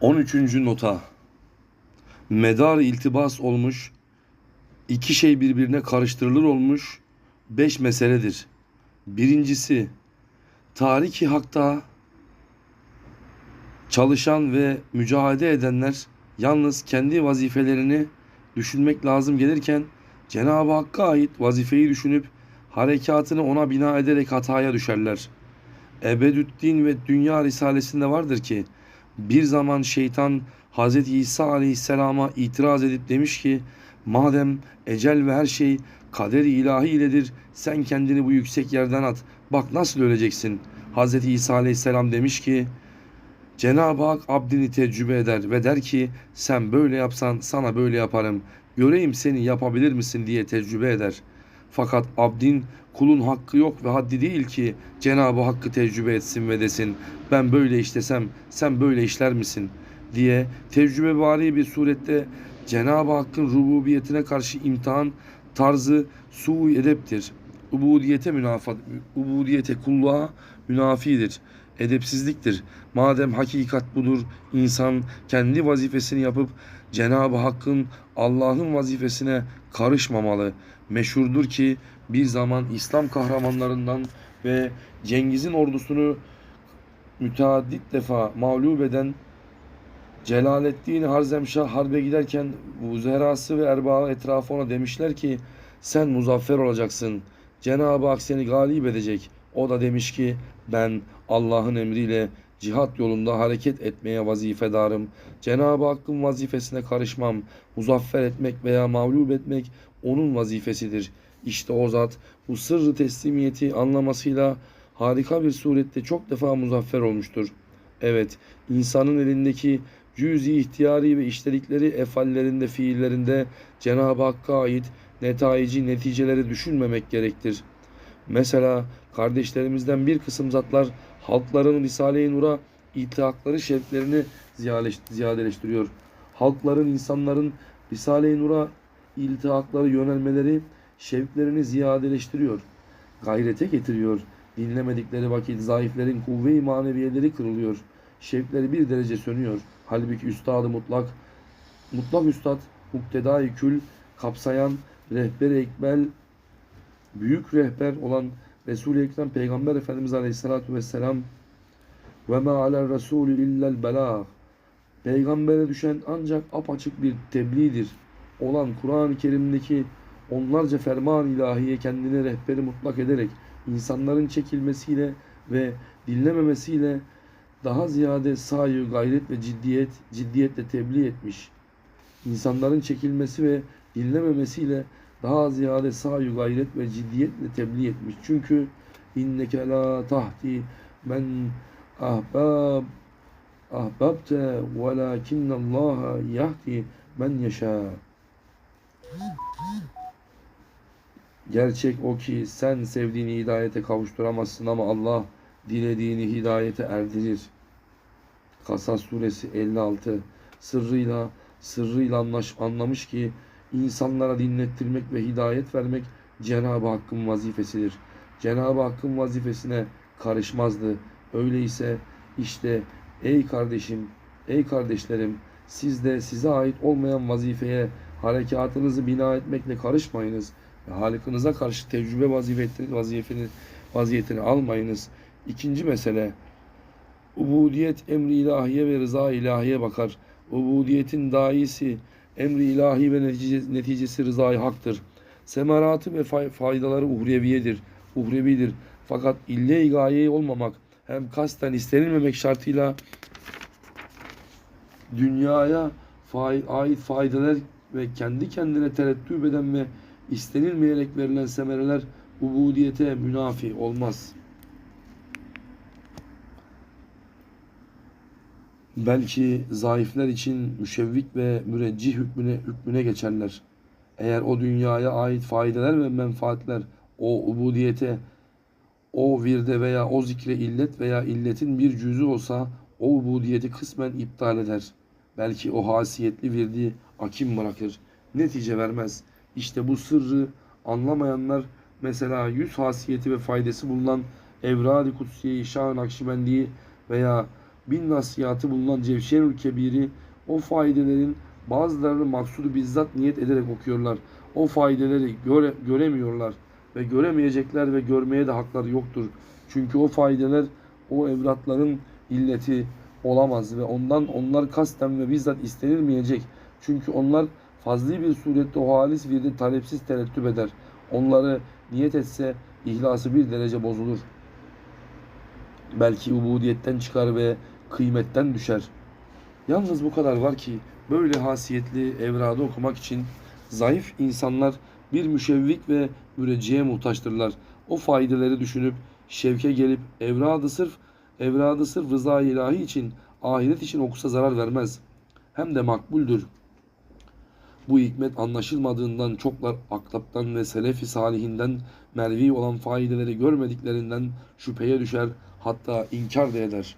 13. nota Medar iltibas olmuş, iki şey birbirine karıştırılır olmuş beş meseledir. Birincisi, tariki hakta çalışan ve mücadele edenler yalnız kendi vazifelerini düşünmek lazım gelirken Cenab-ı Hakk'a ait vazifeyi düşünüp harekatını ona bina ederek hataya düşerler. Ebedüddin ve Dünya Risalesinde vardır ki bir zaman şeytan Hz. İsa aleyhisselama itiraz edip demiş ki madem ecel ve her şey kaderi ilahi iledir sen kendini bu yüksek yerden at bak nasıl öleceksin. Hz. İsa aleyhisselam demiş ki Cenab-ı Hak abdini tecrübe eder ve der ki sen böyle yapsan sana böyle yaparım. Göreyim seni yapabilir misin diye tecrübe eder. Fakat abdin kulun hakkı yok ve haddi değil ki Cenab-ı Hakk'ı tecrübe etsin ve desin ben böyle işlesem sen böyle işler misin diye tecrübe bari bir surette Cenab-ı Hakk'ın rububiyetine karşı imtihan tarzı su edeptir. Ubudiyete münafat, ubudiyete kulluğa münafidir. Edepsizliktir. Madem hakikat budur, insan kendi vazifesini yapıp Cenab-ı Hakk'ın Allah'ın vazifesine karışmamalı. Meşhurdur ki bir zaman İslam kahramanlarından ve Cengiz'in ordusunu müteaddit defa mağlup eden Celaleddin Harzemşah harbe giderken vuzerası ve erbaa etrafı ona demişler ki sen muzaffer olacaksın. Cenab-ı Hak seni galip edecek. O da demiş ki ben Allah'ın emriyle cihat yolunda hareket etmeye vazifedarım. Cenab-ı Hakk'ın vazifesine karışmam. Muzaffer etmek veya mağlup etmek onun vazifesidir. İşte o zat bu sırrı teslimiyeti anlamasıyla harika bir surette çok defa muzaffer olmuştur. Evet, insanın elindeki cüz-i ihtiyari ve işledikleri efallerinde, fiillerinde Cenab-ı Hakk'a ait netayici, neticeleri düşünmemek gerektir. Mesela kardeşlerimizden bir kısım zatlar halkların Risale-i Nur'a iltihakları şevklerini ziyadeleştiriyor. Halkların, insanların Risale-i Nur'a iltihakları yönelmeleri şevklerini ziyadeleştiriyor. Gayrete getiriyor. Dinlemedikleri vakit zayıflerin kuvve-i maneviyeleri kırılıyor. Şevkleri bir derece sönüyor. Halbuki üstadı mutlak, mutlak üstad, muktedai kül, kapsayan, rehber-i ekbel, büyük rehber olan Resul-i Ekrem Peygamber Efendimiz Aleyhisselatü Vesselam ve ma alel Resulü illel belâh Peygambere düşen ancak apaçık bir tebliğdir. Olan Kur'an-ı Kerim'deki onlarca ferman ilahiye kendine rehberi mutlak ederek insanların çekilmesiyle ve dinlememesiyle daha ziyade sahi, gayret ve ciddiyet, ciddiyetle tebliğ etmiş. İnsanların çekilmesi ve dinlememesiyle daha ziyade sahi, gayret ve ciddiyetle tebliğ etmiş. Çünkü inneke la tahti men ahbab ahbabte velakinnallaha yahdi men yeşâ. Gerçek o ki sen sevdiğini hidayete kavuşturamazsın ama Allah dilediğini hidayete erdirir. Kasas suresi 56 sırrıyla sırrıyla anlaş, anlamış ki insanlara dinlettirmek ve hidayet vermek Cenab-ı Hakk'ın vazifesidir. Cenab-ı Hakk'ın vazifesine karışmazdı. Öyleyse işte ey kardeşim, ey kardeşlerim siz de size ait olmayan vazifeye harekatınızı bina etmekle karışmayınız. Halikinize karşı tecrübe vazifetini, vazifeni, vaziyetini almayınız. İkinci mesele, ubudiyet emri ilahiye ve rıza ilahiye bakar. Ubudiyetin daisi emri ilahi ve netice- neticesi rızayı haktır. Semeratı ve fay- faydaları uhreviyedir, uhrevidir. Fakat ille-i gaye olmamak hem kasten istenilmemek şartıyla dünyaya ait faydalar ve kendi kendine tereddüt eden ve istenilmeyerek verilen semereler ubudiyete münafi olmaz. Belki zayıflar için müşevvik ve müreccih hükmüne, hükmüne geçerler. Eğer o dünyaya ait faydeler ve menfaatler o ubudiyete, o virde veya o zikre illet veya illetin bir cüzü olsa o ubudiyeti kısmen iptal eder. Belki o hasiyetli virdi akim bırakır. Netice vermez. İşte bu sırrı anlamayanlar mesela yüz hasiyeti ve faydası bulunan Evrad-ı Kutsiye-i Şah-ı Nakşibendi'yi veya bin nasihatı bulunan Cevşenül Kebir'i o faidelerin bazılarını maksudu bizzat niyet ederek okuyorlar. O faydeleri göre, göremiyorlar ve göremeyecekler ve görmeye de hakları yoktur. Çünkü o faydeler o evlatların illeti olamaz ve ondan onlar kasten ve bizzat istenilmeyecek. Çünkü onlar fazli bir surette o halis virdi talepsiz terettüp eder. Onları niyet etse ihlası bir derece bozulur. Belki ubudiyetten çıkar ve kıymetten düşer. Yalnız bu kadar var ki böyle hasiyetli evradı okumak için zayıf insanlar bir müşevvik ve mürecciye muhtaçtırlar. O faydeleri düşünüp şevke gelip evradı sırf evradı sırf rıza ilahi için ahiret için okusa zarar vermez. Hem de makbuldür. Bu hikmet anlaşılmadığından çoklar aklaptan ve selefi salihinden mervi olan faydeleri görmediklerinden şüpheye düşer hatta inkar da eder.